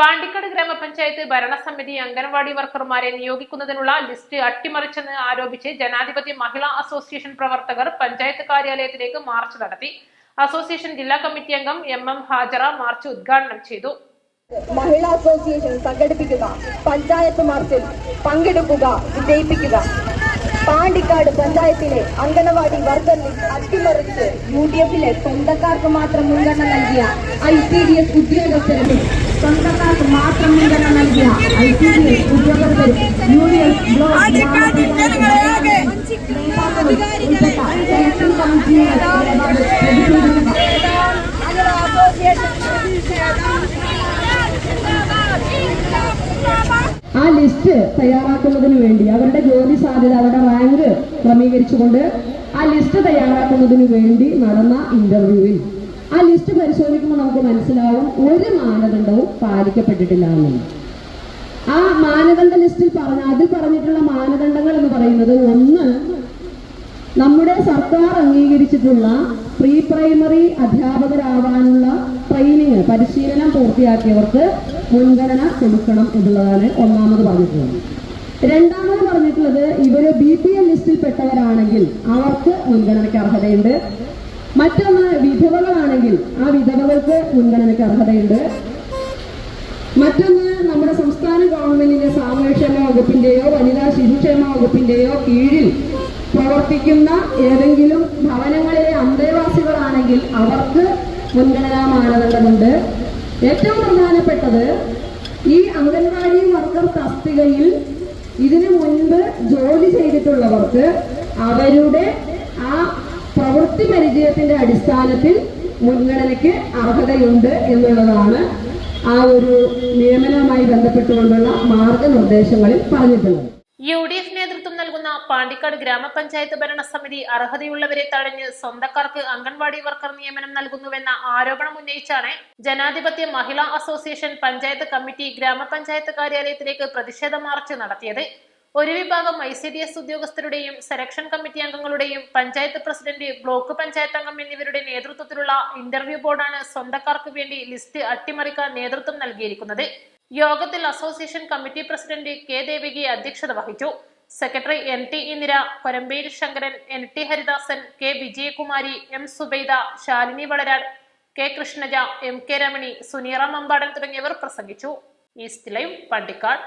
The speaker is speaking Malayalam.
പാണ്ടിക്കാട് ഗ്രാമപഞ്ചായത്ത് ഭരണസമിതി അംഗൻവാടി വർക്കർമാരെ നിയോഗിക്കുന്നതിനുള്ള ലിസ്റ്റ് അട്ടിമറിച്ചെന്ന് ആരോപിച്ച് ജനാധിപത്യ മഹിളാ അസോസിയേഷൻ പ്രവർത്തകർ പഞ്ചായത്ത് കാര്യാലയത്തിലേക്ക് മാർച്ച് നടത്തി. അസോസിയേഷൻ ജില്ലാ കമ്മിറ്റി അംഗം എം എം ഹാജറ മാർച്ച് ഉദ്ഘാടനം ചെയ്തു. മഹിളാ അസോസിയേഷൻ സംഘടിപ്പിക്കുക പഞ്ചായത്ത് മാർച്ചിൽ പങ്കെടുക്കുക വിജയിപ്പിക്കുക. പാണ്ടിക്കാട് പഞ്ചായത്തിലെ അംഗനവാടി വർദ്ധനിൽ അട്ടിമറിച്ച് യു ഡി എഫിലെ സ്വന്തക്കാർക്ക് മാത്രം മുൻഗണന നൽകിയ ഐ സി ഡി എസ് ഉദ്യോഗസ്ഥരും സ്വന്തക്കാർക്ക് മാത്രം മുൻഗണന നൽകിയ ഐ സി ഡി എസ് ഉദ്യോഗസ്ഥരും യു ഡി എഫ് ബ്ലോക്ക് നേതാക്കളും കമ്മിറ്റിയുടെ ആ ലിസ്റ്റ് തയ്യാറാക്കുന്നതിന് വേണ്ടി അവരുടെ ജോലി സാധ്യത അവരുടെ റാങ്ക് ക്രമീകരിച്ചുകൊണ്ട് ആ ലിസ്റ്റ് തയ്യാറാക്കുന്നതിന് വേണ്ടി നടന്ന ഇന്റർവ്യൂവിൽ ആ ലിസ്റ്റ് പരിശോധിക്കുമ്പോൾ നമുക്ക് മനസ്സിലാവും ഒരു മാനദണ്ഡവും പാലിക്കപ്പെട്ടിട്ടില്ല ആ മാനദണ്ഡ ലിസ്റ്റിൽ പറഞ്ഞ അതിൽ പറഞ്ഞിട്ടുള്ള മാനദണ്ഡങ്ങൾ എന്ന് പറയുന്നത് ഒന്ന് നമ്മുടെ സർക്കാർ അംഗീകരിച്ചിട്ടുള്ള പ്രീ പ്രൈമറി അധ്യാപകരാവാനുള്ള ട്രെയിനിങ് പരിശീലനം പൂർത്തിയാക്കിയവർക്ക് മുൻഗണന കൊടുക്കണം എന്നുള്ളതാണ് ഒന്നാമത് പറഞ്ഞിട്ടുള്ളത്. രണ്ടാമത് പറഞ്ഞിട്ടുള്ളത് ഇവർ ബി പി എൽ ലിസ്റ്റിൽ പെട്ടവരാണെങ്കിൽ അവർക്ക് മുൻഗണനയ്ക്ക് അർഹതയുണ്ട്. മറ്റൊന്ന് വിധവകളാണെങ്കിൽ ആ വിധവകൾക്ക് മുൻഗണനയ്ക്ക് അർഹതയുണ്ട്. മറ്റൊന്ന് നമ്മുടെ സംസ്ഥാന ഗവൺമെന്റിന്റെ സാമൂഹ്യക്ഷേമ വകുപ്പിന്റെയോ വനിതാ ശിശുക്ഷേമ വകുപ്പിന്റെയോ കീഴിൽ പ്രവർത്തിക്കുന്ന ഏതെങ്കിലും ഭവനങ്ങളിലെ അന്തേവാസികളാണെങ്കിൽ അവർക്ക് മുൻഗണനാ മാനദണ്ഡമുണ്ട്. ഏറ്റവും പ്രധാനപ്പെട്ടത് ഈ അംഗൻവാടി വർക്കർ തസ്തികയിൽ ഇതിനു മുൻപ് ജോലി ചെയ്തിട്ടുള്ളവർക്ക് അവരുടെ ആ പ്രവൃത്തി പരിചയത്തിന്റെ അടിസ്ഥാനത്തിൽ മുൻഗണനയ്ക്ക് അർഹതയുണ്ട് എന്നുള്ളതാണ് ആ ഒരു നിയമനവുമായി ബന്ധപ്പെട്ടുകൊണ്ടുള്ള മാർഗനിർദ്ദേശങ്ങളിൽ പറഞ്ഞിട്ടുള്ളത്. യു ഡി പാണ്ടിക്കാട് ഗ്രാമപഞ്ചായത്ത് ഭരണസമിതി അർഹതയുള്ളവരെ തടഞ്ഞ് സ്വന്തക്കാർക്ക് അംഗൻവാടി വർക്കർ നിയമനം നൽകുന്നുവെന്ന ആരോപണം ഉന്നയിച്ചാണ് ജനാധിപത്യ മഹിളാ അസോസിയേഷൻ പഞ്ചായത്ത് കമ്മിറ്റി ഗ്രാമപഞ്ചായത്ത് കാര്യാലയത്തിലേക്ക് പ്രതിഷേധ മാർച്ച് നടത്തിയത്. ഒരു വിഭാഗം ഐ സി ഡി എസ് ഉദ്യോഗസ്ഥരുടെയും സെലക്ഷൻ കമ്മിറ്റി അംഗങ്ങളുടെയും പഞ്ചായത്ത് പ്രസിഡന്റ് ബ്ലോക്ക് പഞ്ചായത്ത് അംഗം എന്നിവരുടെ നേതൃത്വത്തിലുള്ള ഇന്റർവ്യൂ ബോർഡാണ് സ്വന്തക്കാർക്ക് വേണ്ടി ലിസ്റ്റ് അട്ടിമറിക്കാൻ നേതൃത്വം നൽകിയിരിക്കുന്നത്. യോഗത്തിൽ association committee president K Deviki അധ്യക്ഷത വഹിച്ചു. Secretary N T Indira Korambery Sankaran N T Haridasan K Vijayakumari M Subaida Shalini Valarad K Krishnaja M K Ramani Suneera Mambadan തുടങ്ങിയവർ പ്രസംഗിച്ചു. East Live Pandikkad.